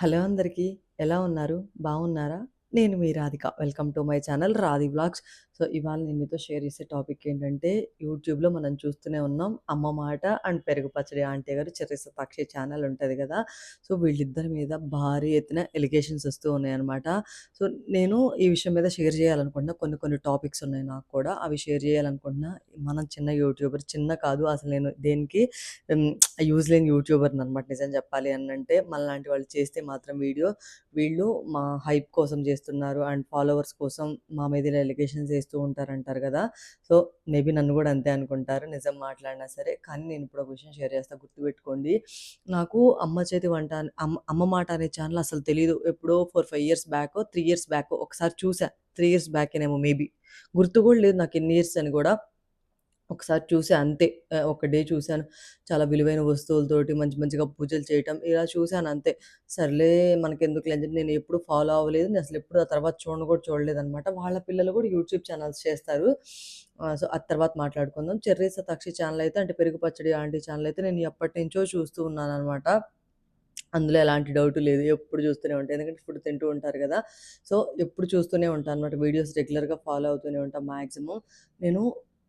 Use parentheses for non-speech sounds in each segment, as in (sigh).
Hello అందరికీ. ఎలా ఉన్నారు? బాగున్నారా? నేను మీ Radhika. Welcome to my channel Radhi blogs so, ఇవాళ నేను మీతో షేర్ చేసే టాపిక్ ఏంటంటే, యూట్యూబ్‌లో మనం చూస్తూనే ఉన్నాం. అమ్మ మాట అండ్ పెరుగు పచ్చడి ఆంటీ గారు చెర్రి పక్షి ఛానల్ ఉంటుంది కదా సో, వీళ్ళిద్దరి మీద భారీ ఎత్తున ఎలిగేషన్స్ వస్తూ ఉన్నాయన్నమాట. సో, నేను ఈ విషయం మీద షేర్ చేయాలనుకుంటున్నా. కొన్ని కొన్ని టాపిక్స్ ఉన్నాయి నాకు కూడా. అవి షేర్ చేయాలనుకుంటున్నా. మనం చిన్న యూట్యూబర్ చిన్న కాదు అసలు నేను దేనికి యూజ్ లేని యూట్యూబర్‌ననమాట నిజం చెప్పాలి అనంటే. మనలాంటి వాళ్ళు చేస్తే మాత్రం వీడియో వీళ్ళు మా హైప్ కోసం చేస్తున్నారు అండ్ ఫాలోవర్స్ కోసం మా మీద ఇలా ఎలిగేషన్స్ ఏస్తూ ఉంటారంటారు కదా సో, మేబీ నన్ను కూడా అంతే అనుకుంటారు. నిజం మాట్లాడినా సరే. కానీ నేను ఇప్పుడు ఒక విషయం షేర్ చేస్తా గుర్తుపెట్టుకోండి. నాకు అమ్మ చేతి వంట అమ్మ అమ్మ మాట అనే ఛానల్ అసలు తెలియదు ఎప్పుడో 4, 5 ఇయర్స్ బ్యాకో, త్రీ ఇయర్స్ బ్యాకో ఒకసారి చూసా. త్రీ ఇయర్స్ బ్యాక్ ఏమో మేబీ. గుర్తు కూడా లేదు నాకు ఎన్ని ఇయర్స్ అని కూడా ఒకసారి చూసా అంతే. ఒక డే చూశాను చాలా విలువైన వస్తువులతోటి మంచి మంచిగా పూజలు చేయటం ఇలా చూశాను అంతే. సర్లే మనకి ఎందుకు చెప్పి నేను ఎప్పుడు ఫాలో అవ్వలేదు. నేను అసలెప్పుడు ఆ తర్వాత చూడను కూడా చూడలేదనమాట. వాళ్ళ పిల్లలు కూడా యూట్యూబ్ ఛానల్స్ చేస్తారు. సో, ఆ తర్వాత మాట్లాడుకుందాం. చెర్రీ సతాక్షి ఛానల్ అయితే అంటే పెరుగు పచ్చడి ఆంటీ ఛానల్ అయితే నేను ఎప్పటినుంచో చూస్తూ ఉన్నాను అనమాట అందులో ఎలాంటి డౌట్ లేదు. ఎప్పుడు చూస్తూనే ఉంటా. ఎందుకంటే ఫుడ్ తింటూ ఉంటారు కదా సో, ఎప్పుడు చూస్తూనే ఉంటాను అనమాట. వీడియోస్ రెగ్యులర్‌గా ఫాలో అవుతూనే ఉంటాను మ్యాక్సిమం నేను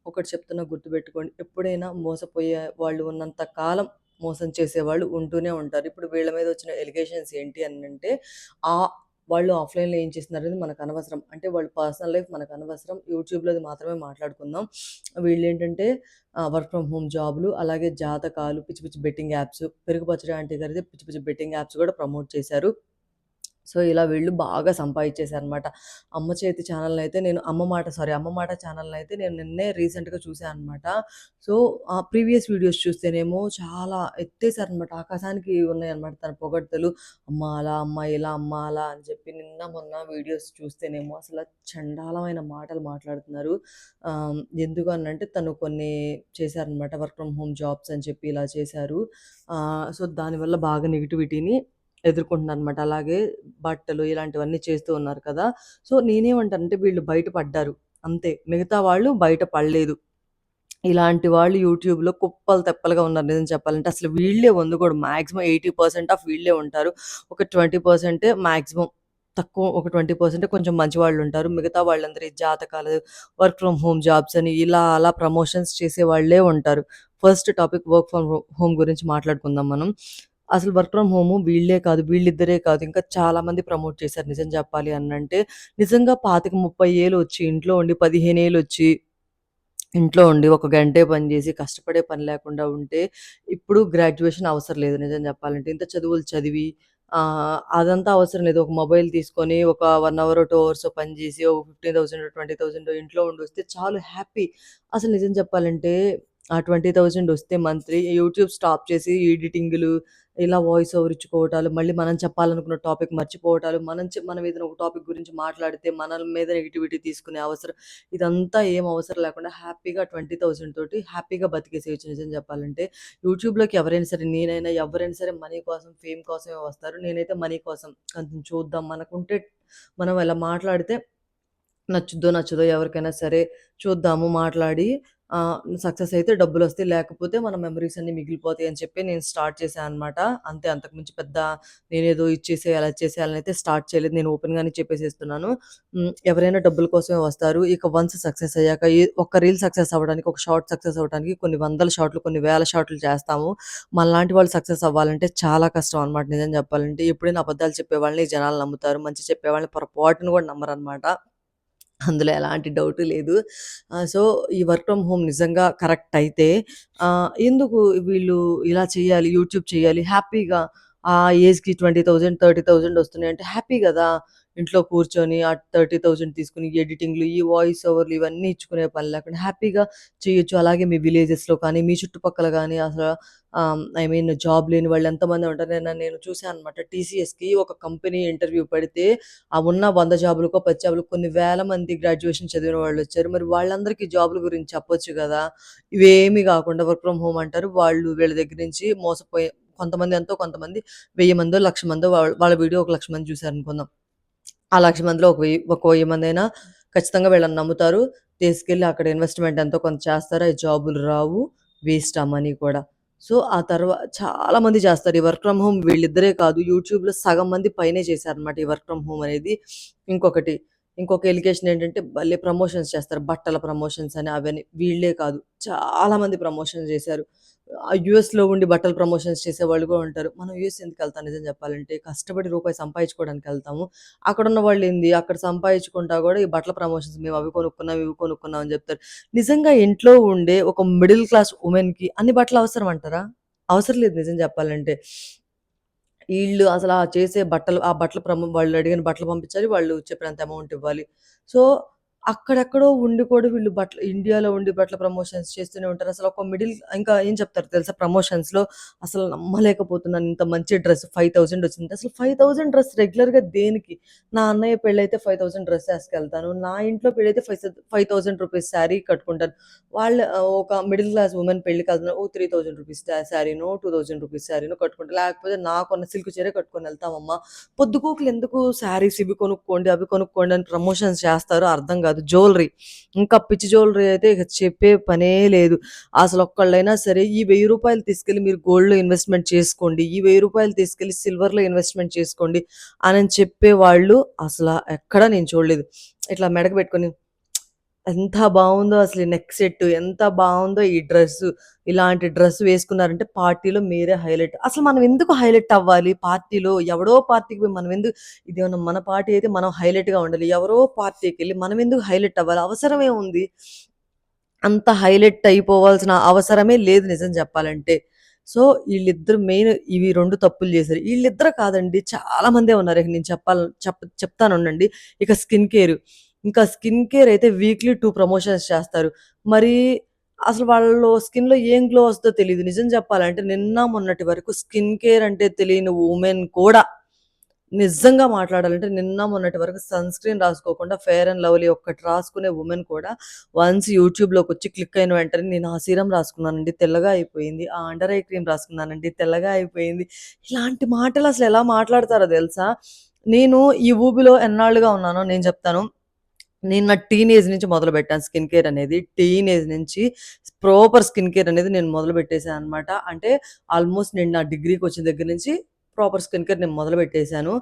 ఒకటి చెప్తున్నా గుర్తుపెట్టుకోండి. ఎప్పుడైనా మోసపోయే వాళ్ళు ఉన్నంత కాలం మోసం చేసేవాళ్ళు ఉంటూనే ఉంటారు. ఇప్పుడు వీళ్ళ మీద వచ్చిన ఎలిగేషన్స్ ఏంటి అని అంటే ఆ వాళ్ళు ఆఫ్‌లైన్‌లో ఏం చేస్తున్నారు అనేది మనకు అనవసరం అంటే వాళ్ళ పర్సనల్ లైఫ్ మనకు మనకనవసరం. యూట్యూబ్‌లోది మాత్రమే మాట్లాడుకుందాం. వీళ్ళు ఏంటంటే వర్క్ ఫ్రమ్ హోమ్ జాబ్‌లు అలాగే జాతకాలు, పిచ్చి పిచ్చి బెట్టింగ్ యాప్స్, పెరుగు పచ్చడి గారిది పిచ్చి పిచ్చి బెట్టింగ్ యాప్స్ కూడా ప్రమోట్ చేశారు. సో, ఇలా వీళ్ళు బాగా సంపాదించేశారనమాట. అమ్మ చేతి ఛానల్‌నయితే నేను అమ్మ మాట సారీ అమ్మ మాట ఛానల్‌నయితే నేను నిన్నే రీసెంట్‌గా చూసాను అనమాట. సో, ఆ ప్రీవియస్ వీడియోస్ చూస్తేనేమో చాలా ఎత్తేసారనమాట. ఆకాశానికి ఉన్నాయన్నమాట తన పొగడ్తలు. అమ్మ అలా, అమ్మ ఇలా, అమ్మ అలా అని చెప్పి నిన్న మొన్న వీడియోస్ చూస్తేనేమో అసలు చండాలమైన మాటలు మాట్లాడుతున్నారు. ఎందుకు అనంటే తను కొన్ని చేశారనమాట. వర్క్ ఫ్రమ్ హోమ్ జాబ్స్ అని చెప్పి ఇలా చేశారు. సో, దానివల్ల బాగా నెగిటివిటీని ఎదుర్కొంటున్నారు అనమాట అలాగే బట్టలు ఇలాంటివన్నీ చేస్తూ ఉన్నారు కదా! సో, నేనేమంటానంటే వీళ్ళు బయట పడ్డారు. అంతే. మిగతా వాళ్ళు బయట పడలేదు. ఇలాంటి వాళ్ళు యూట్యూబ్‌లో కుప్పలు తెప్పలుగా ఉన్నారు నిజం చెప్పాలంటే. అసలు వీళ్ళే వందుకోడు. మాక్సిమం 80% ఆఫ్ వీళ్ళే ఉంటారు. ఒక 20% మాక్సిమం తక్కువ ఒక 20% కొంచెం మంచి వాళ్ళు ఉంటారు మిగతా వాళ్ళందరూ జాతకాలు, వర్క్ ఫ్రమ్ హోమ్ జాబ్స్ అని ఇలా అలా ప్రమోషన్స్ చేసే వాళ్ళే ఉంటారు. First topic work from home గురించి మాట్లాడుకుందాం మనం. అసలు వర్క్ ఫ్రమ్ హోము వీళ్ళే కాదు, వీళ్ళిద్దరే కాదు ఇంకా చాలా మంది ప్రమోట్ చేశారు నిజం చెప్పాలి అనంటే. నిజంగా పాతక ముప్పై ఏళ్ళు వచ్చి ఇంట్లో ఉండి పదిహేను ఏళ్ళు వచ్చి ఇంట్లో ఉండి ఒక గంటే పని చేసి కష్టపడే పని లేకుండా ఉంటే ఇప్పుడు గ్రాడ్యుయేషన్ అవసరం లేదు నిజం చెప్పాలంటే. ఇంత చదువులు చదివి అదంతా అవసరం లేదు. ఒక మొబైల్ తీసుకొని ఒక వన్ అవర్ టూ అవర్స్ పని చేసి ఒక 15,000 20,000 ఇంట్లో ఉండి వస్తే చాలు హ్యాపీ. అసలు నిజం చెప్పాలంటే ఆ 20,000 వస్తే మంత్లీ యూట్యూబ్ స్టాప్ చేసి ఎడిటింగ్లు ఇలా వాయిస్ ఓవర్ ఇచ్చుకోవటాలు, మళ్ళీ మనం చెప్పాలనుకున్న టాపిక్ మర్చిపోవటాలు, మనం మనం ఏదైనా ఒక టాపిక్ గురించి మాట్లాడితే మన మీద నెగిటివిటీ తీసుకునే అవసరం ఇదంతా ఏం అవసరం లేకుండా హ్యాపీగా 20,000 తోటి హ్యాపీగా బతికేసేయొచ్చు నిజం చెప్పాలంటే. యూట్యూబ్‌లోకి ఎవరైనా సరే నేనైనా ఎవరైనా సరే మనీ కోసం, ఫేమ్ కోసమే వస్తారు. నేనైతే మనీ కోసం కొంచెం చూద్దాం మనకుంటే మనం ఎలా మాట్లాడితే నచ్చుద్దో, నచ్చదో ఎవరికైనా సరే చూద్దాము మాట్లాడి సక్సెస్ అయితే డబ్బులు వస్తాయి లేకపోతే మన మెమరీస్ అన్ని మిగిలిపోతాయి అని చెప్పి నేను స్టార్ట్ చేశాను అనమాట. అంతే అంతకు మించి పెద్ద నేనేదో ఇది అలా అది చేసేయాలని అయితే స్టార్ట్ చేయలేదు. నేను ఓపెన్‌గానే చెప్పేసేస్తున్నాను. ఎవరైనా డబ్బుల కోసమే వస్తారు. ఇక వన్స్ సక్సెస్ అయ్యాక ఒక రీల్ సక్సెస్ అవ్వడానికి, ఒక షార్ట్ సక్సెస్ అవ్వడానికి కొన్ని వందల షార్ట్‌లు, కొన్ని వేల షార్ట్‌లు చేస్తాము. మనలాంటి వాళ్ళు సక్సెస్ అవ్వాలంటే చాలా కష్టం అనమాట నిజం చెప్పాలంటే. ఎప్పుడైనా అబద్ధాలు చెప్పేవాళ్ళని జనాలు నమ్ముతారు. మంచి చెప్పేవాళ్ళని పొరపాటున కూడా నమ్మరు అనమాట అందులో ఎలాంటి డౌటు లేదు. సో, ఈ వర్క్ ఫ్రమ్ హోమ్ నిజంగా కరెక్ట్ అయితే ఎందుకు వీళ్ళు ఇలా చేయాలి, యూట్యూబ్ చేయాలి హ్యాపీగా ఆ ఏజ్‌కి 20,000, 30,000 వస్తున్నాయంటే హ్యాపీ కదా ఇంట్లో కూర్చొని ఆ 30,000 తీసుకొని ఎడిటింగ్‌లు, ఈ వాయిస్ ఓవర్‌లు ఇవన్నీ ఇచ్చుకునే పని లేకుండా హ్యాపీగా చేయొచ్చు. అలాగే మీ విలేజెస్‌లో కానీ, మీ చుట్టుపక్కల కానీ అసలు ఐ మీన్ జాబ్ లేని వాళ్ళు ఎంతమంది ఉంటారు. నేను నేను చూసా అనమాట. టీసీఎస్‌కి ఒక కంపెనీ ఇంటర్వ్యూ పెడితే ఆ ఉన్న వంద జాబులకో, 10 జాబులకో కొన్ని వేల మంది గ్రాడ్యుయేషన్ చదివిన వాళ్ళు వచ్చారు మరి వాళ్ళందరికీ జాబుల గురించి చెప్పొచ్చు కదా ఇవేమీ కాకుండా వర్క్ ఫ్రమ్ హోమ్ అంటారు. వాళ్ళు వీళ్ళ దగ్గర నుంచి మోసపోయే కొంతమంది ఎంతో కొంతమంది వెయ్యి మందో, లక్ష మందో వాళ్ళ వాళ్ళ వీడియో ఒక లక్ష మంది చూసారనుకుందాం. ఆ లక్ష మందిలో ఒక వెయ్యి ఒక 1000 మందైనా ఖచ్చితంగా వీళ్ళని నమ్ముతారు. తీసుకెళ్ళి అక్కడ ఇన్వెస్ట్‌మెంట్ ఎంతో కొంత చేస్తారు. అవి జాబులు రావు. వేస్ట్ ఆ మనీ కూడా. సో, ఆ తర్వాత చాలా మంది చేస్తారు. ఈ వర్క్ ఫ్రమ్ హోమ్ వీళ్ళిద్దరే కాదు. యూట్యూబ్‌లో సగం మంది పైనే చేశారనమాట ఈ వర్క్ ఫ్రమ్ హోమ్ అనేది. ఇంకొకటి, ఇంకొక ఎలిగేషన్ ఏంటంటే భలే ప్రమోషన్స్ చేస్తారు. బట్టల ప్రమోషన్స్ అని అవన్నీ వీళ్ళే కాదు చాలా మంది ప్రమోషన్స్ చేశారు. యుఎస్లో ఉండి బట్టలు ప్రమోషన్స్ చేసే వాళ్ళు కూడా ఉంటారు. మనం యూఎస్ ఎందుకెళ్తాం నిజం చెప్పాలంటే? కష్టపడి రూపాయి సంపాదించుకోవడానికి వెళ్తాము అక్కడ ఉన్న వాళ్ళు ఏంది అక్కడ సంపాదించుకుంటా కూడా ఈ బట్టల ప్రమోషన్స్ మేము అవి కొనుక్కున్నాం, ఇవి కొనుక్కున్నాం అని చెప్తారు. నిజంగా ఇంట్లో ఉండే ఒక మిడిల్ క్లాస్ ఉమెన్కి అన్ని బట్టలు అవసరం అంటారా? అవసరం లేదు నిజం చెప్పాలంటే. వీళ్ళు అసలు ఆ చేసే బట్టలు ఆ బట్టలు ప్రమో వాళ్ళు అడిగిన బట్టలు పంపించాలి. వాళ్ళు చెప్పినంత అమౌంట్ ఇవ్వాలి. సో, అక్కడెక్కడో ఉండి కూడా వీళ్ళు బట్టలు ఇండియాలో ఉండి బట్టల ప్రమోషన్స్ చేస్తూనే ఉంటారు. అసలు ఒక మిడిల్ ఇంకా ఏం చెప్తారు తెలుసా ప్రమోషన్స్‌లో అసలు నమ్మలేకపోతున్నాను ఇంత మంచి డ్రెస్ 5000 వచ్చింది. అసలు 5000 డ్రెస్ రెగ్యులర్‌గా దేనికి? నా అన్నయ్య పెళ్ళైతే 5000 డ్రెస్ వేసుకెళ్తాను నా ఇంట్లో పెళ్ళైతే five five thousand rupees sari కట్టుకుంటాను. వాళ్ళ ఒక మిడిల్ క్లాస్ ఉమెన్ పెళ్ళికి పెళ్ళికెళ్తున్నారు. ఓ 3000 రూపీస్ ట శారీనో, 2000 రూపీస్ శారీనో కట్టుకుంటాను లేకపోతే నాకున్న సిల్క్ చీరే కట్టుకొని వెళ్తామమ్మా పొద్దుగూకులు ఎందుకు శారీస్ ఇవి కొనుక్కోండి, అవి కొనుక్కోండి అని ప్రమోషన్స్ చేస్తారో అర్థం కాదు. జ్యువెలరీ ఇంకా పిచ్చి జ్యువెలరీ అయితే ఇక చెప్పే పనే లేదు. అసలు ఒక్కళ్ళైనా సరే ఈ వెయ్యి రూపాయలు తీసుకెళ్ళి మీరు గోల్డ్‌లో ఇన్వెస్ట్‌మెంట్ చేసుకోండి. ఈ వెయ్యి రూపాయలు తీసుకెళ్ళి సిల్వర్‌లో ఇన్వెస్ట్‌మెంట్ చేసుకోండి అనని చెప్పేవాళ్ళు అసలు ఎక్కడ నేను చూడలేదు. ఇట్లా మెడకు పెట్టుకొని ఎంత బావుందో అసలు ఈ నెక్ సెట్ ఎంత బావుందో ఈ డ్రెస్సు. ఇలాంటి డ్రెస్ వేసుకున్నారంటే పార్టీలో మీరే హైలైట్. అసలు మనం ఎందుకు హైలైట్ అవ్వాలి పార్టీలో? ఎవడో పార్టీకి పోయి మనం ఎందుకు ఇదేమన్నా మన పార్టీ అయితే మనం హైలైట్‌గా ఉండాలి. ఎవరో పార్టీకెళ్ళి మనం ఎందుకు హైలైట్ అవ్వాలి? అవసరమే ఉంది అంత హైలైట్ అయిపోవాల్సిన అవసరమే లేదు నిజం చెప్పాలంటే. సో, ఈళ్ళిద్దరు మెయిన్ ఇవి 2 తప్పులు చేశారు. ఈళ్ళిద్దరు కాదండి చాలా మందే ఉన్నారు. ఇక నేను చెప్పాల చెప్ చెప్తానుండండి. ఇక స్కిన్ కేర్. ఇంకా స్కిన్ కేర్ అయితే వీక్లీ టూ ప్రమోషన్స్ చేస్తారు. మరి అసలు వాళ్ళు స్కిన్‌లో ఏం గ్లో వస్తదో తెలియదు నిజం చెప్పాలంటే నిన్న మొన్నటి వరకు స్కిన్ కేర్ అంటే తెలియని ఉమెన్ కూడా నిజంగా మాట్లాడాలంటే నిన్న మొన్నటి వరకు సన్ స్క్రీన్ రాసుకోకుండా ఫేర్ అండ్ లవ్లీ ఒక్కటి రాసుకునే ఉమెన్ కూడా వన్స్ యూట్యూబ్‌లోకొచ్చి క్లిక్ అయిన వెంటనే నేను ఆ సీరం రాసుకున్నానండి తెల్లగా అయిపోయింది. ఆ అండర్ ఐ క్రీమ్ రాసుకున్నానండి తెల్లగా అయిపోయింది. ఇలాంటి మాటలు అసలు ఎలా మాట్లాడతారో తెలుసా? నేను ఈ ఊబిలో ఎన్నాళ్ళుగా ఉన్నానో నేను చెప్తాను. నేను నా టీనేజ్ నుంచి మొదలు పెట్టాను స్కిన్ కేర్ అనేది. టీనేజ్ నుంచి ప్రాపర్ స్కిన్ కేర్ అనేది నేను మొదలు పెట్టేశాను అనమాట. అంటే ఆల్మోస్ట్ నేను నా డిగ్రీకొచ్చిన దగ్గర నుంచి ప్రాపర్ స్కిన్ కేర్ నేను మొదలు పెట్టేశాను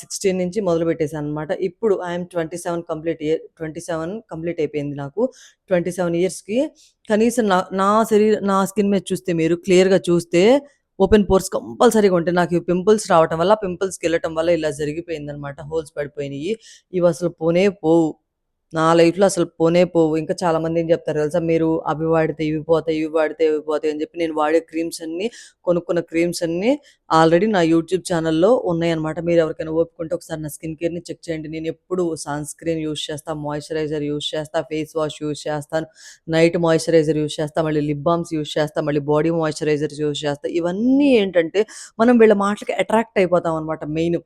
సిక్స్టీన్ నుంచి మొదలుపెట్టేసాను అనమాట. ఇప్పుడు I'm twenty seven complete year 27 complete అయిపోయింది నాకు. 27 ఇయర్స్‌కి కనీసం నా నా శరీర నా స్కిన్ మీద చూస్తే మీరు క్లియర్‌గా చూస్తే ఓపెన్ పోర్స్ కంపల్సరీగా ఉంటాయి. నాకు పింపుల్స్ రావటం వల్ల పింపుల్స్‌కెళ్ళటం వల్ల ఇలా జరిగిపోయిందనమాట. హోల్స్ పడిపోయినాయి ఇవి అసలు పోనే పోవు. నా లైఫ్‌లో అసలు పోనే పోవు. ఇంకా చాలామంది ఏం చెప్తారు తెలుసా? మీరు అవి వాడితే ఇవి పోతాయి, ఇవి వాడితే ఇవి పోతాయి అని చెప్పి నేను వాడే క్రీమ్స్ అన్నీ కొనుక్కున్న క్రీమ్స్ అన్నీ ఆల్రెడీ నా యూట్యూబ్ ఛానెల్‌లో ఉన్నాయన్నమాట. మీరు ఎవరికైనా ఓపిక ఒకసారి నా స్కిన్ కేర్‌ని చెక్ చేయండి. నేను ఎప్పుడు సన్ స్క్రీన్ యూజ్ చేస్తా, మాయిశ్చరైజర్ యూజ్ చేస్తా, ఫేస్ వాష్ యూజ్ చేస్తాను, నైట్ మాయిశ్చరైజర్ యూజ్ చేస్తా, మళ్ళీ లిప్ బామ్స్ యూజ్ చేస్తా, మళ్ళీ బాడీ మాయిశ్చరైజర్స్ యూజ్ చేస్తా. ఇవన్నీ ఏంటంటే మనం వీళ్ళ మాటలకి అట్రాక్ట్ అయిపోతాం అనమాట మెయిన్.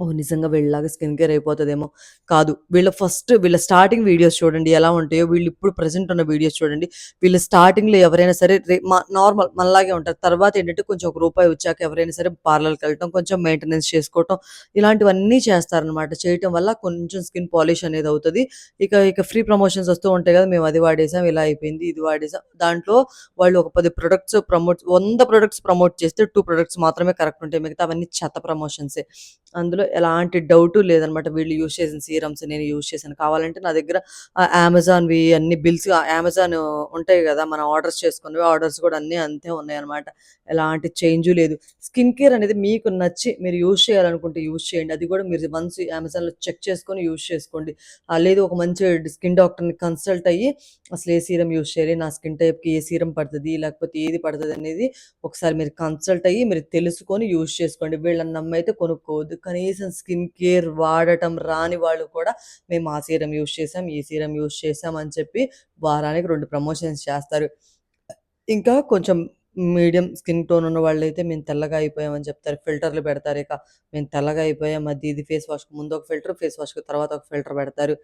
ఓ నిజంగా వీళ్ళలాగా స్కిన్ కేర్ అయిపోతదేమో! కాదు. వీళ్ళ ఫస్ట్ వీళ్ళ స్టార్టింగ్ వీడియోస్ చూడండి ఎలా ఉంటాయో, వీళ్ళు ఇప్పుడు ప్రెసెంట్ ఉన్న వీడియోస్ చూడండి. వీళ్ళు స్టార్టింగ్‌లో ఎవరైనా సరే రే నార్మల్ మనలాగే ఉంటారు. తర్వాత ఏంటంటే కొంచెం ఒక రూపాయి వచ్చాక ఎవరైనా సరే పార్లర్‌కెళ్ళటం, కొంచెం మెయింటెనెన్స్ చేసుకోవటం ఇలాంటివన్నీ చేస్తారనమాట. చేయటం వల్ల కొంచెం స్కిన్ పాలిష్ అనేది అవుతది. ఇక ఇక ఫ్రీ ప్రమోషన్స్ వస్తూ ఉంటాయి కదా! మేము అది వాడేసాం, ఇలా అయిపోయింది, ఇది వాడేసాం. దాంట్లో వాళ్ళు ఒక పది ప్రొడక్ట్స్ ప్రమోట్ వంద ప్రొడక్ట్స్ ప్రమోట్ చేస్తే టూ ప్రొడక్ట్స్ మాత్రమే కరెక్ట్ ఉంటాయి. మిగతావన్నీ చెత్త ప్రమోషన్సే. అందులో ఎలాంటి డౌటు లేదనమాట. వీళ్ళు యూజ్ చేసిన సీరమ్స్ నేను యూజ్ చేశాను. కావాలంటే నా దగ్గర అమెజాన్ అమెజాన్‌వి అన్ని బిల్స్ అమెజాన్ ఉంటాయి కదా మనం ఆర్డర్స్ చేసుకున్నవి ఆర్డర్స్ కూడా అన్నీ అంతే ఉన్నాయి అనమాట ఎలాంటి చేంజు లేదు. స్కిన్ కేర్ అనేది మీకు నచ్చి మీరు యూజ్ చేయాలనుకుంటే యూజ్ చేయండి. అది కూడా మీరు వన్స్ అమెజాన్‌లో చెక్ చేసుకొని యూజ్ చేసుకోండి. లేదు ఒక మంచి స్కిన్ డాక్టర్‌ని కన్సల్ట్ అయ్యి అసలు ఏ సీరం యూజ్ చేయాలి? నా స్కిన్ టైప్‌కి ఏ సీరం పడుతుంది లేకపోతే ఏది పడుతుంది అనేది ఒకసారి మీరు కన్సల్ట్ అయ్యి మీరు తెలుసుకొని యూజ్ చేసుకోండి. వీళ్ళని నమ్మైతే కొనుక్కోవద్దు. కానీ కనీసం స్కిన్ కేర్ వాడటం రాని వాళ్ళు కూడా మేము ఆ సీరం యూస్ చేసాం, ఈ సీరం యూస్ చేసాం అని చెప్పి వారానికి రెండు ప్రమోషన్స్ చేస్తారు. ఇంకా కొంచెం మీడియం స్కిన్ టోన్ ఉన్న వాళ్ళైతే మేము తెల్లగా అయిపోయామని చెప్తారు. ఫిల్టర్‌లు ఇక మేము తెల్లగా అయిపోయాం. అది ఇది ఫేస్ వాష్‌కి ముందు ఒక ఫిల్టర్, ఫేస్ వాష్‌కి తర్వాత ఒక ఫిల్టర్ పెడతారు.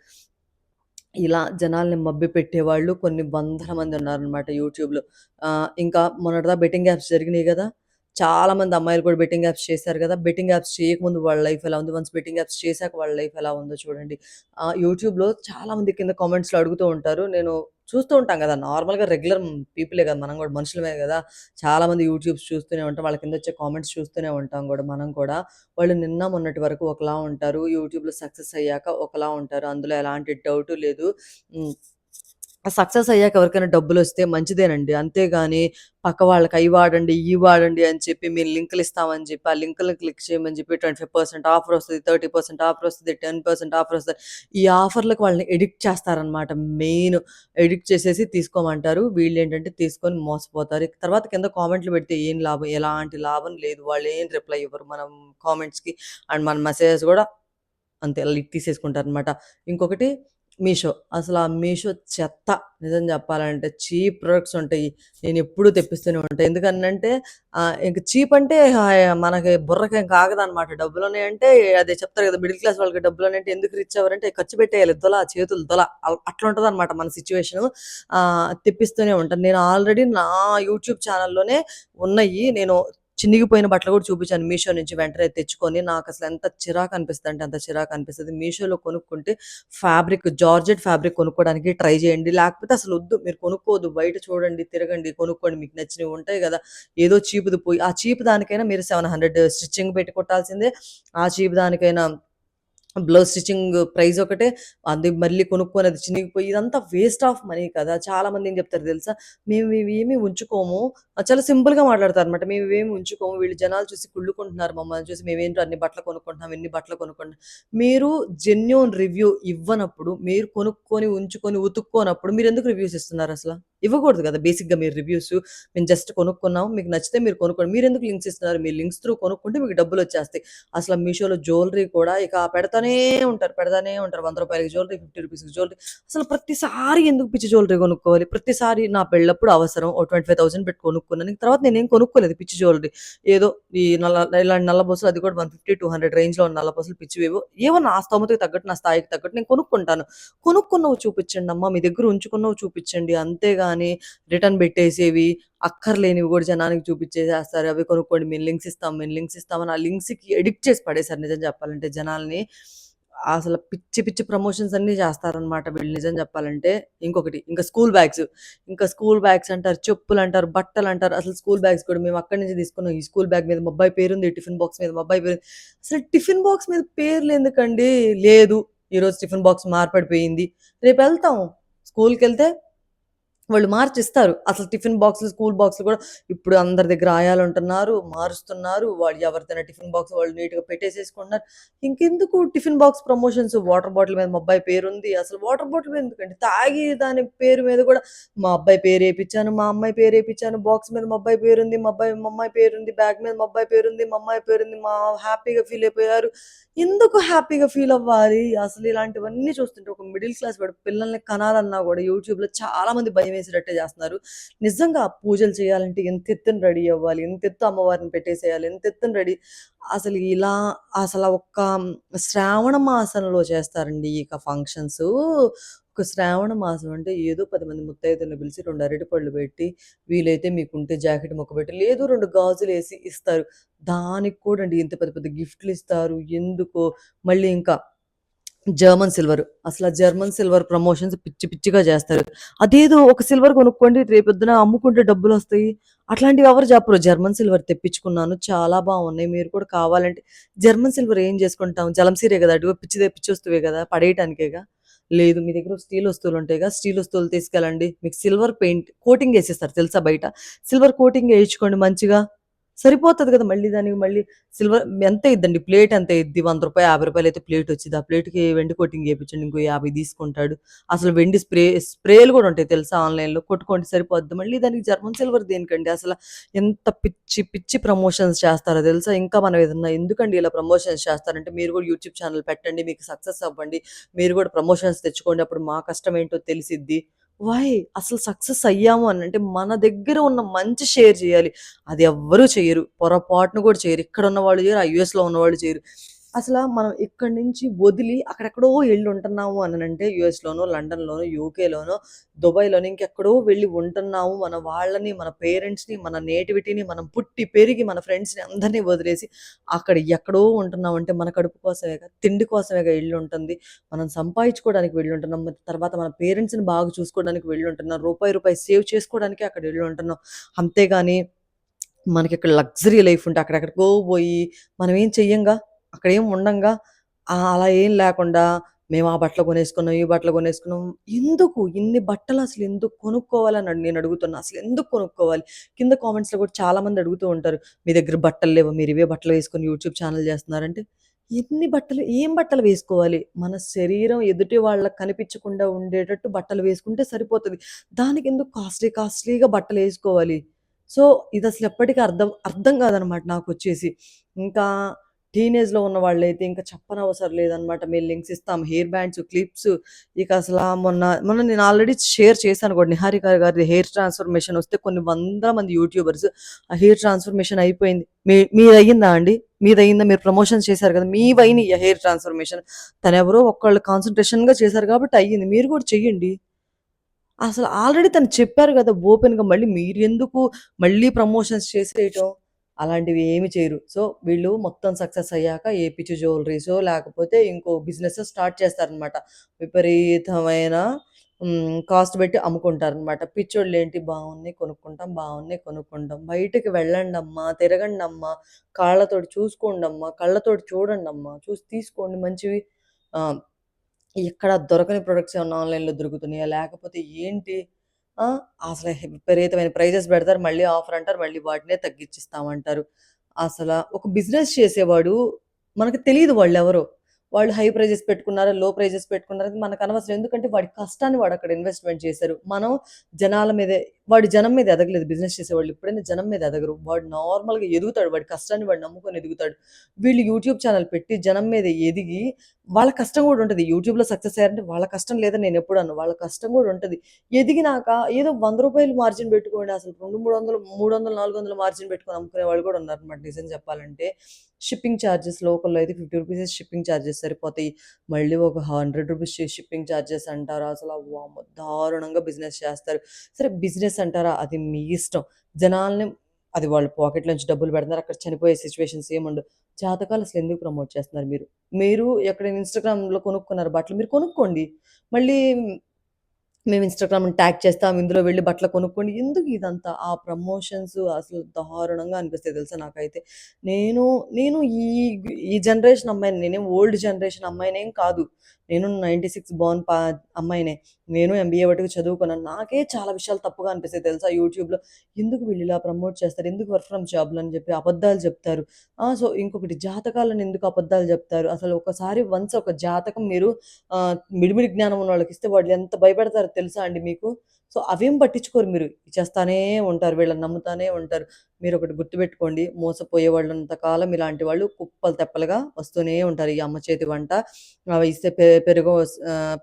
ఇలా జనాల్ని మబ్బి పెట్టేవాళ్ళు కొన్ని వందల మంది ఉన్నారనమాట యూట్యూబ్‌లో. ఇంకా మొన్నటిదా బెట్టింగ్ యాప్స్ జరిగినాయి కదా చాలా మంది అమ్మాయిలు కూడా బెట్టింగ్ యాప్స్ చేశారు కదా బెట్టింగ్ యాప్స్ చేయకముందు వాళ్ళ లైఫ్ ఎలా ఉంది? వన్స్ బెట్టింగ్ యాప్స్ చేశాక వాళ్ళ లైఫ్ ఎలా ఉందో చూడండి. యూట్యూబ్‌లో చాలా మంది కింద కామెంట్స్‌లో అడుగుతూ ఉంటారు. నేను చూస్తూ ఉంటాం కదా నార్మల్‌గా రెగ్యులర్ పీపులే కదా మనం కూడా మనుషులమే కదా చాలామంది యూట్యూబ్స్ చూస్తూనే ఉంటాం. వాళ్ళ కింద వచ్చే కామెంట్స్ చూస్తూనే ఉంటాం కూడా మనం కూడా. వాళ్ళు నిన్న మొన్నటి వరకు ఒకలా ఉంటారు. యూట్యూబ్‌లో సక్సెస్ అయ్యాక ఒకలా ఉంటారు. అందులో ఎలాంటి డౌట్ లేదు. సక్సెస్ అయ్యాక ఎవరికైనా డబ్బులు వస్తే మంచిదేనండి. అంతేగాని పక్క వాళ్ళకి అవి వాడండి, ఈ వాడండి అని చెప్పి మేము లింకులు ఇస్తామని చెప్పి, ఆ లింకులను క్లిక్ చేయమని చెప్పి ట్వంటీ ఫైవ్ పర్సెంట్ ఆఫర్ వస్తుంది థర్టీ పర్సెంట్ ఆఫర్ వస్తుంది టెన్ పర్సెంట్ ఆఫర్ వస్తుంది ఈ ఆఫర్లకు వాళ్ళని ఎడిక్ట్ చేస్తారనమాట మెయిన్. ఎడిక్ట్ చేసేసి తీసుకోమంటారు. వీళ్ళు ఏంటంటే తీసుకొని మోసపోతారు. తర్వాత కింద కామెంట్లు పెడితే ఏం లాభం? ఎలాంటి లాభం లేదు. వాళ్ళు ఏం రిప్లై ఇవ్వరు మనం కామెంట్స్‌కి. అండ్ మన మెసేజెస్ కూడా అంతే తీసేసుకుంటారు అనమాట ఇంకొకటి మీషో. అసలు ఆ మీషో చెత్త. నిజం చెప్పాలంటే చీప్ ప్రొడక్ట్స్ ఉంటాయి. నేను ఎప్పుడూ తెప్పిస్తూనే ఉంటాయి ఎందుకనంటే ఇంక చీప్ అంటే ఆహ్, మనకి బుర్రకేం కాగదనమాట. అంటే అదే చెప్తారు కదా మిడిల్ క్లాస్ వాళ్ళకి డబ్బులు అంటే ఎందుకు రిచ్ అవ్వరంటే ఖర్చు పెట్టేయాలి. దొల, చేతులు దొల. ఉంటుంది అనమాట మన సిచ్యువేషన్ తెప్పిస్తూనే ఉంటాను. నేను ఆల్రెడీ నా యూట్యూబ్ ఛానల్లోనే ఉన్నాయి నేను చినిగిపోయిన బట్టలు కూడా చూపించాను మీషో నుంచి వెంటనే తెచ్చుకొని. నాకు అసలు ఎంత చిరాకు అనిపిస్తుంది అంటే అంత చిరాకు అనిపిస్తుంది మీషోలో కొనుక్కుంటే ఫ్యాబ్రిక్ జార్జెట్ ఫ్యాబ్రిక్ కొనుక్కోవడానికి ట్రై చేయండి లేకపోతే అసలు వద్దు మీరు కొనుక్కోవద్దు. బయట చూడండి, తిరగండి, కొనుక్కోండి. మీకు నచ్చినవి ఉంటాయి కదా ఏదో చీపుది పోయి ఆ చీప్ దానికైనా మీరు 700 స్టిచ్చింగ్ పెట్టి కొట్టాల్సిందే ఆ చీప్ దానికైనా బ్లౌజ్ స్టిచ్చింగ్ ప్రైజ్ ఒకటే. అది మళ్ళీ కొనుక్కొని అది చినిగిపోయి ఇదంతా వేస్ట్ ఆఫ్ మనీ కదా! చాలా మంది ఏం చెప్తారు తెలుసా? మేము ఇవేమి ఉంచుకోము. చాలా సింపుల్‌గా మాట్లాడతారనమాట. మేము ఇవేమి ఉంచుకోము. వీళ్ళు జనాలు చూసి కుళ్ళుకుంటున్నారు మమ్మల్ని చూసి. మేమేంటో అన్ని బట్టలు కొనుక్కుంటున్నాం, ఎన్ని బట్టలు కొనుక్కుంటున్నాం. మీరు జెన్యున్ రివ్యూ ఇవ్వనప్పుడు, మీరు కొనుక్కొని, ఉంచుకొని, ఉతుక్కోనప్పుడు మీరెందుకు రివ్యూస్ ఇస్తున్నారు అసలు ఇవ్వకూడదు కదా బేసిక్‌గా మీరు రివ్యూస్ మేము జస్ట్ కొనుక్కున్నాం. మీకు నచ్చితే మీరు కొనుక్కోండి. మీరెందుకు లింక్స్ ఇస్తున్నారు? మీరు లింక్స్ త్రూ కొనుక్కుంటే మీకు డబ్బులు వచ్చేస్తాయి అసలు మీషోలో జ్యువెలరీ కూడా ఇక పెడతానే ఉంటారు. పెడతానే ఉంటారు. వంద రూపాయలకి జ్యువెలరీ, ఫిఫ్టీ రూపీస్కి జ్యువెలరీ. అసలు ప్రతిసారి ఎందుకు పిచ్చి జ్యువెలరీ కొనుక్కోవాలి? ప్రతిసారి నా పెళ్ళప్పుడు అవసరం. ఓ 25,000 పెట్టి కొనుక్కున్నాను. తర్వాత నేనేం కొనుక్కోలేదు పిచ్చి జ్యువెలరీ. ఏదో ఈ నల్ల ఇలాంటి నల్ల బస్సులు అది కూడా 150, 200 రేంజ్‌లో ఉన్న నల్ల పూసలు పిచ్చివేవో ఏవో నా స్తోమతకి తగ్గట్టు, నా స్థాయికి తగ్గట్టు నేను కొనుక్కుంటాను. కొనుక్కున్నవి చూపిచ్చండమ్మా. మీ దగ్గర ఉంచుకున్నవి చూపించండి అంతేగా అని రిటర్న్ పెట్టేసేవి, అక్కర్లేనివి కూడా జనానికి చూపించేసేస్తారు అవి కొనుక్కోండి. మేము లింక్స్ ఇస్తాం, మేము లింక్స్ ఇస్తామని ఆ లింక్స్‌కి ఎడిక్ట్ చేసి పడేశారు నిజం చెప్పాలంటే జనాల్ని. అసలు పిచ్చి పిచ్చి ప్రమోషన్స్ అన్నీ చేస్తారనమాట వీళ్ళు నిజం చెప్పాలంటే. ఇంకొకటి ఇంకా స్కూల్ బ్యాగ్స్. ఇంకా స్కూల్ బ్యాగ్స్ అంటారు, చెప్పులు అంటారు బట్టలు అంటారు అసలు స్కూల్ బ్యాగ్స్ కూడా మేము అక్కడి నుంచి తీసుకున్నాం. ఈ స్కూల్ బ్యాగ్ మీద మా అబ్బాయి పేరుంది. టిఫిన్ బాక్స్ మీద మా అబ్బాయి పేరు అసలు టిఫిన్ బాక్స్ మీద పేర్లెందుకండి? లేదు. ఈరోజు టిఫిన్ బాక్స్ మార్పడిపోయింది. కి వెళ్తే వాళ్ళు మార్చిస్తారు. అసలు టిఫిన్ బాక్సులు, స్కూల్ బాక్సులు కూడా ఇప్పుడు అందరి దగ్గర ఆయాలుంటున్నారు, మారుస్తున్నారు. వాళ్ళు ఎవరిదైనా టిఫిన్ బాక్స్ వాళ్ళు నీట్‌గా పెట్టేసేసుకుంటున్నారు. ఇంకెందుకు tiffin box promotions water bottle మీద మా అబ్బాయి పేరు ఉంది అసలు వాటర్ బాటిల్ మీద ఎందుకంటే తాగి దాని పేరు మీద కూడా మా అబ్బాయి పేరేపిచ్చాను, మా అమ్మాయి పేరు వేయించాను బాక్స్ మీద మా అబ్బాయి పేరు ఉంది మా అబ్బాయి మా అమ్మాయి పేరు ఉంది బ్యాగ్ మీద మా అబ్బాయి పేరు ఉంది మా అమ్మాయి పేరు ఉంది మా హ్యాపీగా ఫీల్ అయిపోయారు. ఎందుకు హ్యాపీగా ఫీల్ అవ్వాలి? అసలు ఇలాంటివన్నీ చూస్తుంటే ఒక మిడిల్ క్లాస్ వాడు పిల్లల్ని కనాలన్నా కూడా యూట్యూబ్‌లో చాలా మంది భయమేసేటట్టే చేస్తున్నారు నిజంగా పూజలు చేయాలంటే ఎంత ఎత్తున రెడీ అవ్వాలి, ఎంతెత్తు అమ్మవారిని పెట్టేసేయాలి, ఎంత ఎత్తున రెడీ అసలు ఇలా అసలు ఒక్క శ్రావణ మాసంలో చేస్తారండి ఇక ఫంక్షన్స్ ఒక శ్రావణ మాసం అంటే ఏదో పది మంది ముత్తైదులను పిలిచి రెండు అరటి పళ్ళు పెట్టి, వీలైతే మీకుంటే జాకెట్ ముక్క పెట్టి, లేదు రెండు గాజులు వేసి ఇస్తారు. దానికి కూడా అండి ఇంత పెద్ద పెద్ద గిఫ్ట్‌లిస్తారు. ఎందుకో మళ్ళీ ఇంకా జర్మన్ సిల్వర్. అసల జర్మన్ సిల్వర్ ప్రమోషన్స్ పిచ్చి పిచ్చిగా చేస్తారు అదేదో ఒక సిల్వర్ కొనుక్కోండి రేపొద్దున అమ్ముకుంటే డబ్బులు వస్తాయి అట్లాంటివి ఎవరు చెప్పరు. జర్మన్ సిల్వర్ తెప్పించుకున్నాను. చాలా బాగున్నాయి మీరు కూడా కావాలంటే జర్మన్ సిల్వర్ ఏం చేసుకుంటాం జలంసీరే కదా అటు పిచ్చి పిచ్చొస్తువే కదా పడేయటానికేగా. లేదు మీ దగ్గర స్టీల్ వస్తువులు ఉంటాయిగా స్టీల్ వస్తువులు తీసుకెళ్ళండి. మీకు సిల్వర్ పెయింట్ కోటింగ్ వేసేస్తారు తెలుసా బయట? సిల్వర్ కోటింగ్ వేయించుకోండి మంచిగా. సరిపోతుంది కదా మళ్ళీ దానికి మళ్ళీ సిల్వర్ ఎంత ఇద్దండి ప్లేట్ ఎంత ఇద్ది వంద రూపాయలు యాభై రూపాయలు అయితే ప్లేట్ వచ్చింది ఆ ప్లేట్‌కి వెండి కోటింగ్ చేయించండి ఇంకో 50 తీసుకుంటాడు. అసలు వెండి స్ప్రే స్ప్రేలు కూడా ఉంటాయి తెలుసా ఆన్‌లైన్‌లో. కొట్టుకోండి సరిపోద్ది. మళ్ళీ దానికి జర్మన్ సిల్వర్ దేనికండి? అసలు ఎంత పిచ్చి పిచ్చి ప్రమోషన్స్ చేస్తారో తెలుసా? ఇంకా మనం ఏదన్నా ఎందుకండి ఇలా ప్రమోషన్స్ చేస్తారంటే మీరు కూడా యూట్యూబ్ ఛానల్ పెట్టండి. మీకు సక్సెస్ అవ్వండి. మీరు కూడా ప్రమోషన్స్ తెచ్చుకోండి. అప్పుడు మా కష్టం ఏంటో తెలిసిద్ది. వై? అసలు సక్సెస్ అయ్యాము అని. అంటే మన దగ్గర ఉన్న మంచి షేర్ చేయాలి. అది ఎవ్వరు పొరపాటును పొరపాటున చేయరు. ఇక్కడ ఉన్న వాళ్ళు చేయరు. ఆ ఉన్న వాళ్ళు చేయరు. అసలు మనం ఇక్కడి నుంచి వదిలి అక్కడెక్కడో వెళ్ళి ఉంటున్నాము అని అంటే యుఎస్లోనో లండన్‌లోనో, యూకేలోనో, దుబాయ్‌లోనో ఇంకెక్కడో వెళ్ళి ఉంటున్నాము. మన వాళ్ళని, మన పేరెంట్స్‌ని, మన నేటివిటీని మనం పుట్టి, పెరిగి మన ఫ్రెండ్స్‌ని అందరిని వదిలేసి అక్కడ ఎక్కడో ఉంటున్నామంటే మన కడుపు కోసమేగా, తిండి కోసమేగా ఉంటుంది మనం సంపాదించుకోవడానికి వెళ్ళి ఉంటున్నాం తర్వాత మన పేరెంట్స్‌ని బాగా చూసుకోవడానికి వెళ్ళుంటున్నాం. రూపాయి, రూపాయి సేవ్ చేసుకోవడానికి అక్కడ ఎళ్ళుంటున్నాం. అంతేగాని మనకి ఇక్కడ లగ్జరీ లైఫ్ ఉంటే అక్కడెక్కడికో పోయి మనం ఏం చెయ్యంగా. అక్కడ ఏం ఉండంగా. అలా ఏం లేకుండా మేము ఆ బట్టలు కొనేసుకున్నాం, ఈ బట్టలు కొనేసుకున్నాం. ఎందుకు ఇన్ని బట్టలు అసలు ఎందుకు కొనుక్కోవాలని నేను అడుగుతున్నా. అసలు ఎందుకు కొనుక్కోవాలి? కింద కామెంట్స్‌లో కూడా చాలామంది అడుగుతూ ఉంటారు. మీ దగ్గర బట్టలు లేవు మీరు ఇవే బట్టలు వేసుకొని యూట్యూబ్ ఛానల్ చేస్తున్నారంటే ఎన్ని బట్టలు ఏం బట్టలు వేసుకోవాలి? మన శరీరం ఎదుటి వాళ్ళకి కనిపించకుండా ఉండేటట్టు బట్టలు వేసుకుంటే సరిపోతుంది దానికి ఎందుకు కాస్ట్‌లీ కాస్ట్‌లీగా బట్టలు వేసుకోవాలి సో, ఇది అసలు ఎప్పటికీ అర్థం అర్థం కాదనమాట నాకు వచ్చేసి ఇంకా టీనేజ్‌లో ఉన్న వాళ్ళైతే ఇంకా చెప్పనవసరం లేదనమాట. మేము లింక్స్ ఇస్తాం. హెయిర్ బ్యాండ్స్, క్లిప్స్ ఇక అసలా మొన్న మొన్న నేను ఆల్రెడీ షేర్ చేశాను కూడా. నిహారిక గారి హెయిర్ ట్రాన్స్‌ఫర్మేషన్ వస్తే కొన్ని వందల మంది యూట్యూబర్స్ ఆ హెయిర్ ట్రాన్స్‌ఫర్మేషన్ అయిపోయింది. మీ మీరు అయ్యిందా అండి? మీద అయిందా మీరు ప్రమోషన్స్ చేశారు కదా! మీవయినియా హెయిర్ ట్రాన్స్‌ఫర్మేషన్? తనెవరో ఒకళ్ళు కాన్సన్ట్రేషన్గా చేశారు కాబట్టి అయ్యింది. మీరు కూడా చెయ్యండి. అసలు ఆల్రెడీ తను చెప్పారు కదా ఓపెన్‌గా మళ్ళీ మీరు ఎందుకు మళ్ళీ ప్రమోషన్స్ చేసేయటం? అలాంటివి ఏమి చేయరు. సో, వీళ్ళు మొత్తం సక్సెస్ అయ్యాక ఏ పిచ్చి జ్యువెలరీసో లేకపోతే ఇంకో బిజినెస్ స్టార్ట్ చేస్తారనమాట. విపరీతమైన కాస్ట్ పెట్టి అమ్ముకుంటారనమాట. పిచ్చోళ్ళు ఏంటి బాగుంది కొనుక్కుంటాం, బాగుంది కొనుక్కుంటాం. బయటకి వెళ్ళండమ్మా, తిరగండమ్మా, కాళ్ళతోటి చూసుకోండమ్మా, కళ్ళతోటి చూడండమ్మా, చూసి తీసుకోండి మంచివి. ఎక్కడ దొరకని ప్రొడక్ట్స్ ఏమన్నా ఆన్‌లైన్‌లో దొరుకుతున్నాయా? లేకపోతే ఏంటి? ఆ! అసలు విపరీతమైన ప్రైజెస్ పెడతారు. మళ్ళీ ఆఫర్ అంటారు. మళ్ళీ వాటినే తగ్గించిస్తామంటారు అసలు ఒక బిజినెస్ చేసేవాడు మనకు వాళ్ళు ఎవరు వాళ్ళు హై ప్రైజెస్ పెట్టుకున్నారా? లో ప్రైజెస్ పెట్టుకున్నారా? మనకు అనవసరం ఎందుకంటే వాడి కష్టాన్ని వాడు అక్కడ ఇన్వెస్ట్‌మెంట్ చేశారు. మనం జనాల మీదే వాడు జనం మీద ఎదగలేదు బిజినెస్ చేసేవాళ్ళు. ఎప్పుడైనా జనం మీద ఎదగరు. వాడు నార్మల్‌గా ఎదుగుతాడు. వాడి కష్టాన్ని వాడు నమ్ముకొని ఎదుగుతాడు. వీళ్ళు యూట్యూబ్ ఛానల్ పెట్టి జనం మీద ఎదిగి వాళ్ళ కష్టం కూడా ఉంటుంది యూట్యూబ్‌లో సక్సెస్ అయ్యారంటే వాళ్ళ కష్టం లేదని నేనెప్పుడు అనను. వాళ్ళ కష్టం కూడా ఉంటది. ఎదిగినాక ఏదో వంద రూపాయలు మార్జిన్ పెట్టుకోండి అసలు 2, 300, 300, 400 మార్జిన్ పెట్టుకొని అమ్ముకునే వాళ్ళు కూడా ఉన్నారనమాట నిజం చెప్పాలంటే. షిప్పింగ్ చార్జెస్ లోకల్‌లో అయితే ఫిఫ్టీ రూపీస్ షిప్పింగ్ చార్జెస్ సరిపోతాయి. మళ్ళీ ఒక హండ్రెడ్ రూపీస్ షిప్పింగ్ చార్జెస్ అంటారా అసలు వామ దారుణంగా బిజినెస్ చేస్తారు. సరే బిజినెస్ అంటారా? అది మీ ఇష్టం. జనాల్ని అది వాళ్ళ పాకెట్‌లో నుంచి డబ్బులు పెడతారు అక్కడ చనిపోయే సిచ్యువేషన్స్ ఏముండవు. జాతకాలు అసలు ఎందుకు ప్రమోట్ చేస్తున్నారు మీరు? మీరు ఎక్కడైనా ఇన్‌స్టాగ్రామ్‌లో కొనుక్కున్నారు బట్టలు మీరు కొనుక్కోండి. మళ్ళీ మేము ఇన్‌స్టాగ్రామ్‌ని ట్యాగ్ చేస్తాం. ఇందులో వెళ్ళి బట్టలు కొనుక్కోండి. ఎందుకు ఇదంతా? ఆ ప్రమోషన్స్ అసలు దారుణంగా అనిపిస్తాయి తెలుసా నాకైతే. నేను, నేను ఈ ఈ జనరేషన్ అమ్మాయిని. నేనేం ఓల్డ్ జనరేషన్ అమ్మాయినేం కాదు. నేను 96 బోర్న్ పా అమ్మాయినే. నేను ఎంబీఏ వరకు చదువుకున్నాను. నాకే చాలా విషయాలు తప్పుగా అనిపిస్తాయి తెలుసా యూట్యూబ్‌లో. ఎందుకు వీళ్ళు ఇలా ప్రమోట్ చేస్తారు? ఎందుకు వర్క్ ఫ్రమ్ జాబ్‌లని చెప్పి అబద్ధాలు చెప్తారు. ఆ! సో, ఇంకొకటి జాతకాలను ఎందుకు అబద్ధాలు చెప్తారు? అసలు ఒకసారి వన్స్ ఒక జాతకం మీరు మిడిమిడి జ్ఞానం ఉన్న వాళ్ళకిస్తే వాళ్ళు ఎంత భయపడతారో తెలుసా అండి మీకు? సో, అవేం పట్టించుకోరు మీరు. చేస్తానే ఉంటారు. వీళ్ళని నమ్ముతానే ఉంటారు. మీరు ఒకటి గుర్తుపెట్టుకోండి. మోసపోయే వాళ్ళున్నంత కాలం ఇలాంటి వాళ్ళు కుప్పలు తెప్పలుగా వస్తూనే ఉంటారు. ఈ అమ్మ చేతి వంట అవి ఇస్తే పెరుగు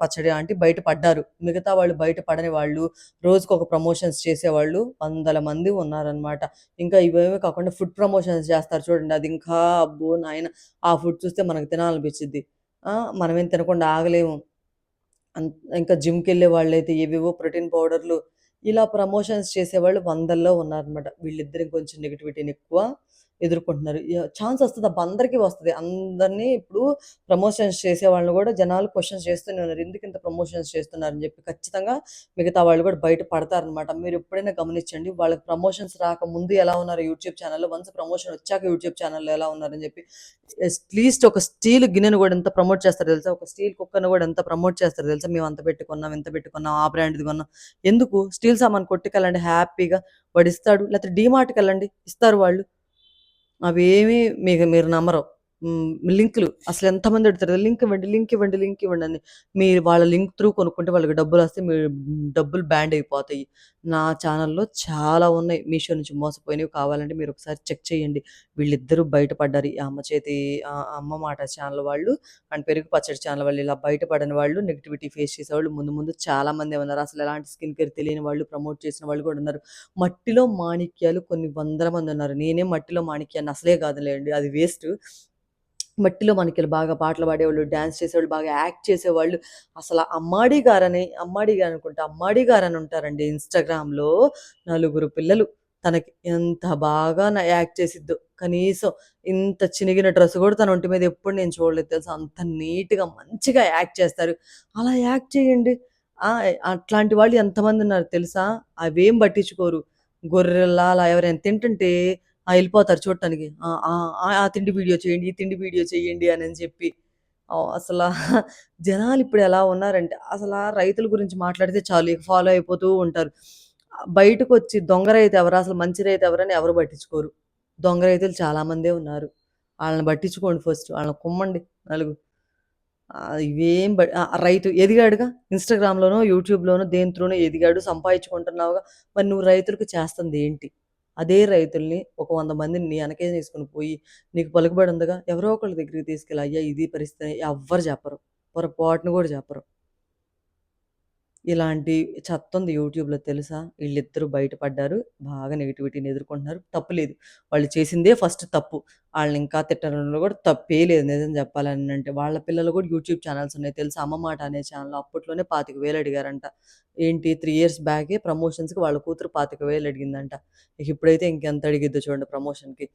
పచ్చడి అంటే బయట పడ్డారు. మిగతా వాళ్ళు బయట పడని వాళ్ళు, రోజుకు ఒక ప్రమోషన్స్ చేసేవాళ్ళు వందల మంది ఉన్నారనమాట. ఇంకా ఇవేమీ కాకుండా ఫుడ్ ప్రమోషన్స్ చేస్తారు చూడండి. అది ఇంకా అబ్బో నాయన! ఆ ఫుడ్ చూస్తే మనకు తినాలనిపించింది ఆ! మనమేం తినకుండా ఆగలేము. అన్ ఇంకా వాళ్ళు వాళ్ళైతే ఏవేవో ప్రోటీన్ పౌడర్‌లు ఇలా ప్రమోషన్స్ చేసేవాళ్ళు వందల్లో ఉన్నారనమాట. వీళ్ళిద్దరు కొంచెం నెగిటివిటీని ఎక్కువ ఎదుర్కొంటున్నారు. ఛాన్స్ ఛాన్స్ వస్తదబ్బా! అందరికీ వస్తది. అందరిని ఇప్పుడు ప్రమోషన్స్ చేసే వాళ్ళు కూడా జనాలు క్వశ్చన్స్ చేస్తూనే ఉన్నారు. ఎందుకు ఇంత ప్రమోషన్స్ చేస్తున్నారని చెప్పి ఖచ్చితంగా మిగతా వాళ్ళు కూడా బయట పడతారనమాట. మీరెప్పుడైనా గమనించండి. వాళ్ళకి ప్రమోషన్స్ రాకముందు ఎలా ఉన్నారు యూట్యూబ్ ఛానల్లో వన్స్ ప్రమోషన్ వచ్చాక యూట్యూబ్ ఛానల్లో ఎలా ఉన్నారని చెప్పి అట్‌లీస్ట్ ఒక స్టీల్ గిన్నెను కూడా ఎంత ప్రమోట్ చేస్తారు తెలుసా? ఒక స్టీల్ కుక్కర్‌ని కూడా ఎంత ప్రమోట్ చేస్తారో తెలుసా? మేము అంత పెట్టుకున్నాం ఎంత ఇంత ఆ బ్రాండ్‌ది కొన్నాం. ఎందుకు? స్టీల్ సామాను కొట్టుకెళ్ళండి హ్యాపీగా. వాడిస్తాడు. డీమార్ట్కి వెళ్ళండి ఇస్తారు వాళ్ళు. అవేమీ మీకు మీరు నమ్మరు. లింక్లు అసలు ఎంతమంది అడుగుతారు. లింక్ ఇవ్వండి, లింక్ ఇవ్వండి, లింక్ ఇవ్వండి అని. మీరు వాళ్ళ లింక్ త్రూ కొనుక్కుంటే వాళ్ళకి డబ్బులు వస్తే మీ డబ్బులు బ్యాండ్ అయిపోతాయి. నా ఛానల్లో చాలా ఉన్నాయి. మీషో నుంచి మోసపోయినవి కావాలంటే మీరు ఒకసారి చెక్ చేయండి. వీళ్ళిద్దరూ బయటపడ్డారు. ఈ అమ్మ చేతి అమ్మ మాట ఛానల్ వాళ్ళు అండ్ పెరుగు పచ్చడి ఛానల్ వాళ్ళు ఇలా బయటపడని వాళ్ళు నెగటివిటీ ఫేస్ చేసేవాళ్ళు ముందు ముందు చాలా మంది ఉన్నారు. అసలు ఎలాంటి స్కిన్ కేర్ తెలియని వాళ్ళు ప్రమోట్ చేసిన వాళ్ళు కూడా ఉన్నారు. మట్టిలో మాణిక్యాలు కొన్ని వందల మంది ఉన్నారు. నేనే మట్టిలో మాణిక్యాన్ని అసలే కాదులేండి. అది వేస్ట్. మట్టిలో మనకి బాగా పాటలు పాడేవాళ్ళు, డాన్స్ చేసేవాళ్ళు, బాగా యాక్ట్ చేసేవాళ్ళు. అసలు అమ్మాడి గారని, అమ్మాడి గారు గారనుకుంటా, అమ్మాడి గారని ఉంటారండి ఇన్‌స్టాగ్రామ్‌లో నలుగురు పిల్లలు. తనకి ఎంత బాగా న యాక్ట్ చేసిద్దో. కనీసం ఇంత చినిగిన డ్రెస్ కూడా తన ఒంటి మీద ఎప్పుడు నేను చూడలేదు తెలుసా! అంత నీట్‌గా మంచిగా యాక్ట్ చేస్తారు. అలా యాక్ట్ చేయండి. ఆ! అట్లాంటి వాళ్ళు ఎంతమందున్నారు తెలుసా? అవేం పట్టించుకోరు. గొర్రెల్లా అలా ఎవరైనా తింటుంటే వెళ్ళిపోతారు చూడటానికి. ఆ! ఆ! ఆ తిండి వీడియో చేయండి, ఈ తిండి వీడియో చేయండి అని అని చెప్పి. అసలు (laughs) జనాలు ఇప్పుడు ఎలా ఉన్నారంటే అసలు రైతుల గురించి మాట్లాడితే చాలు ఫాలో అయిపోతూ ఉంటారు. బయటకు బయటకొచ్చి దొంగ రైతు ఎవరు అసలు మంచి రైతు ఎవరని ఎవరు పట్టించుకోరు. దొంగ రైతులు చాలా మందే ఉన్నారు. వాళ్ళని పట్టించుకోండి ఫస్ట్. వాళ్ళని కుమ్మండి నలుగు ఇవేం బ రైతు ఎదిగాడుగా ఇన్‌స్టాగ్రామ్‌లోనో, యూట్యూబ్‌లోనో దేని త్రూనో ఎదిగాడు, సంపాదించుకుంటున్నావుగా. మరి నువ్వు రైతులకు చేస్తుంది ఏంటి అదే రైతుల్ని ఒక వంద మందిని నీ ఎనకే తీసుకుని పోయి, నీకు పలుకుబడి ఉందిగా, ఎవరో ఒకళ్ళ దగ్గరికి తీసుకెళ్ళి, అయ్యా ఇది పరిస్థితి ఎవ్వరు చెప్పరు. పొరపాటును కూడా చెప్పరు. ఇలాంటి చెత్తుంది యూట్యూబ్‌లో తెలుసా? ఈళ్ళిద్దరూ బయటపడ్డారు బాగా నెగటివిటీని ఎదుర్కొంటున్నారు. తప్పు లేదు. వాళ్ళు చేసిందే ఫస్ట్ తప్పు. ఆళ్ళనింకా తిట్టడంలో కూడా తప్పే లేదు నిజం చెప్పాలనంటే. వాళ్ళ పిల్లలు కూడా యూట్యూబ్ ఛానెల్స్ ఉన్నాయి తెలుసా? అమ్మ మాట అనే ఛానెల్ అప్పట్లోనే 25,000 అడిగారంట. ఏంటి 3 ఇయర్స్ బ్యాకే ప్రమోషన్స్‌కి వాళ్ళ కూతురు 25,000 అడిగిందంట. ఇక ఇప్పుడైతే ఇంకెంత అడిగిద్దో చూడండి ప్రమోషన్‌కి.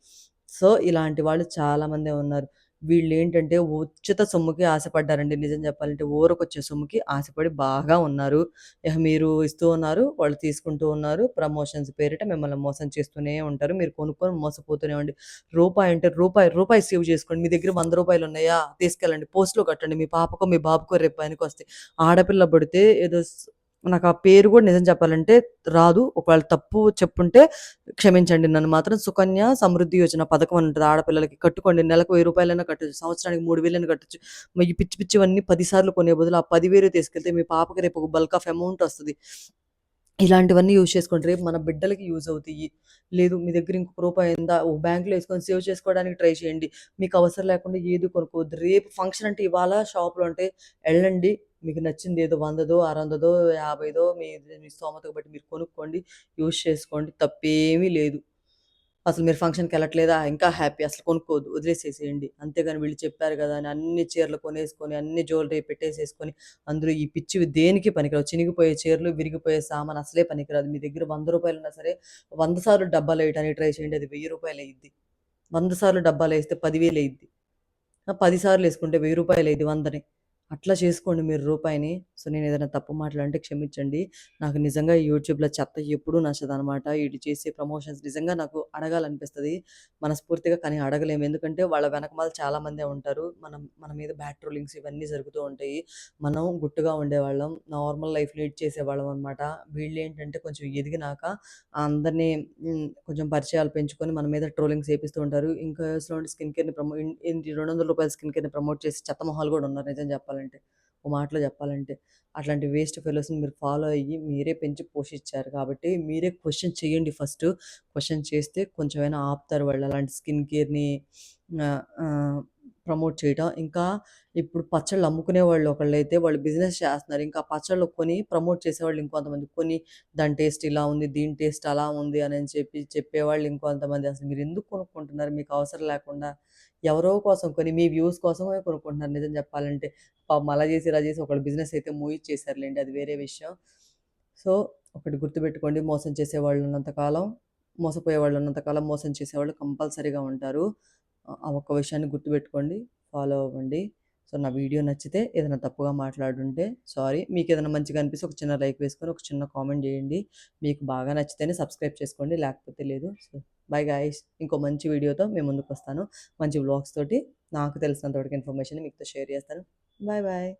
సో, ఇలాంటి వాళ్ళు చాలా మందే ఉన్నారు. వీళ్ళు ఏంటంటే ఉచిత సొమ్ముకి ఆశపడ్డారండి నిజం చెప్పాలంటే. ఊరకొచ్చే సొమ్ముకి ఆశపడి బాగా ఉన్నారు. ఇహ మీరు ఇస్తూ ఉన్నారు, వాళ్ళు తీసుకుంటూ ఉన్నారు. ప్రమోషన్స్ పేరిట మిమ్మల్ని మోసం చేస్తూనే ఉంటారు. మీరు కొనుక్కొని మోసపోతూనే ఉండి. రూపాయి అంటే రూపాయి, రూపాయి సేవ్ చేసుకోండి. మీ దగ్గర వంద రూపాయలు ఉన్నాయా? తీసుకెళ్ళండి. పోస్ట్‌లో కట్టండి. మీ పాపకో, మీ బాబుకో రేపు వస్తే ఆడపిల్ల పడితే ఏదో నాకు ఆ పేరు కూడా నిజం చెప్పాలంటే రాదు. ఒకవేళ తప్పు చెప్పుంటే క్షమించండి నన్ను మాత్రం. సుకన్య సమృద్ధి యోజన పథకం అని ఉంటుంది ఆడపిల్లలకి. కట్టుకోండి. నెలకు వెయ్యి రూపాయలైనా కట్టొచ్చు. సంవత్సరానికి 3000 కట్టొచ్చు. ఈ పిచ్చి పిచ్చివన్నీ 10 సార్లు కొనే బదులు ఆ పదివేలు తీసుకెళ్తే మీ పాపకి రేపు ఒక బల్క్ ఆఫ్ అమౌంట్ వస్తుంది ఇలాంటివన్నీ యూజ్ చేసుకోండి. రేపు మన బిడ్డలకి యూజ్ అవుతాయి. లేదు మీ దగ్గర ఇంకొక రూపాయి ఉందా? ఓ బ్యాంక్‌లో వేసుకొని సేవ్ చేసుకోవడానికి ట్రై చేయండి. మీకు అవసరం లేకుండా ఏది కొనుక్కోవద్దు. రేపు ఫంక్షన్ అంటే ఇవాళ షాప్‌లో ఉంటే వెళ్ళండి మీకు నచ్చింది ఏదో 100దో, 600దో, 50దో మీ మీ స్తోమతకు బట్టి మీరు కొనుక్కోండి. యూజ్ చేసుకోండి. తప్పేమీ లేదు. అసలు మీరు ఫంక్షన్‌కెళ్ళట్లేదా? ఇంకా హ్యాపీ. అసలు కొనుక్కోవద్దు. వదిలేసేసేయండి. అంతేగాని వీళ్ళు చెప్పారు కదా అని అన్ని చీరలు కొనేసుకొని, అన్ని జ్యువెలరీ పెట్టేసేసుకొని, అందులో ఈ పిచ్చివి దేనికి పనికిరావు. చినిగిపోయే చీరలు, విరిగిపోయే సామాన్ అసలే పనికిరాదు. మీ దగ్గర వంద రూపాయలు ఉన్నా సరే వంద సార్లు డబ్బాలేయటానికి ట్రై చేయండి. అది వెయ్యి రూపాయలు అయ్యిద్ది. వంద సార్లు డబ్బాలేస్తే 10,000 అయ్యిద్ది. ఆ! 10 సార్లు వేసుకుంటే వెయ్యి 1000 అయ్యిద్ది 100ని. అట్లా చేసుకోండి మీరు రూపాయిని. సో, నేను ఏదైనా తప్పు మాట్లాడుంటే క్షమించండి. నాకు నిజంగా యూట్యూబ్‌లో చెత్త ఎప్పుడూ నచ్చదనమాట. ఇటు చేసే ప్రమోషన్స్ నిజంగా నాకు అడగాలనిపిస్తుంది మనస్ఫూర్తిగా కానీ అడగలేము. ఎందుకంటే వాళ్ళ వెనకమాల చాలా మందే ఉంటారు. మనం మన మీద బ్యాడ్ ట్రోలింగ్స్ ఇవన్నీ జరుగుతూ ఉంటాయి. మనం గుట్టుగా ఉండేవాళ్ళం. నార్మల్ లైఫ్ లీడ్ చేసేవాళ్ళం అనమాట. వీళ్ళేంటంటే కొంచెం ఎదిగినాక అందరిని కొంచెం పరిచయాలు పెంచుకొని మన మీద ట్రోలింగ్స్ చేపిస్తూ ఉంటారు. ఇంకా స్కిన్ కేర్‌ని ప్రమో రెండు వందల రూపాయల స్కిన్ కేర్‌ని ప్రమోట్ చేసి చెత్త మొహాలు కూడా ఉన్నారు నిజం చెప్పాలంటే. ఓ మాటలో చెప్పాలంటే. అట్లాంటి వేస్ట్ ఫెలోస్‌ని మీరు ఫాలో అయ్యి మీరే పెంచి పోషించారు కాబట్టి మీరే క్వశ్చన్ చేయండి ఫస్ట్ క్వశ్చన్ చేస్తే కొంచెమైనా ఆపుతారు వాళ్ళు అలాంటి స్కిన్ కేర్‌ని ప్రమోట్ చేయటం. ఇంకా ఇప్పుడు పచ్చళ్ళు అమ్ముకునే వాళ్ళు ఒకళ్ళు అయితే వాళ్ళు బిజినెస్ చేస్తున్నారు. ఇంకా పచ్చళ్ళు కొని ప్రమోట్ చేసేవాళ్ళు ఇంకొంతమంది. కొని దాని టేస్ట్ ఇలా ఉంది, దీని టేస్ట్ అలా ఉంది అని చెప్పి చెప్పేవాళ్ళు ఇంకొంతమంది. అసలు మీరు ఎందుకు కొనుక్కుంటున్నారు మీకు అవసరం లేకుండా? ఎవరో కోసం కొని మీ వ్యూస్ కోసమే కొనుక్కుంటున్నారు నిజం చెప్పాలంటే. పాపం అలా చేసి, ఇలా చేసి ఒకళ్ళు బిజినెస్ అయితే మూయిచ్చేసారులెండి అది వేరే విషయం. సో, ఒకటి గుర్తుపెట్టుకోండి మోసం చేసేవాళ్ళు ఉన్నంతకాలం మోసపోయేవాళ్ళు ఉన్నంతకాలం మోసం చేసేవాళ్ళు కంపల్సరీగా ఉంటారు. ఆ ఒక్క విషయాన్ని గుర్తుపెట్టుకోండి. ఫాలో అవ్వండి. సో, నా వీడియో నచ్చితే ఏదైనా తప్పుగా మాట్లాడుంటే సారీ. మీకు ఏదైనా మంచిగా అనిపిస్తే ఒక చిన్న లైక్ వేసుకొని, ఒక చిన్న కామెంట్ చేయండి మీకు బాగా నచ్చితేనే సబ్స్క్రైబ్ చేసుకోండి. లేకపోతే లేదు. సో, బై గాయస్ ఇంకో మంచి వీడియోతో మేము ముందుకు వస్తాను మంచి వ్లాగ్స్ తోటి నాకు తెలిసినంత వరకు ఇన్ఫర్మేషన్‌ని మీతో షేర్ చేస్తాను. Bye bye.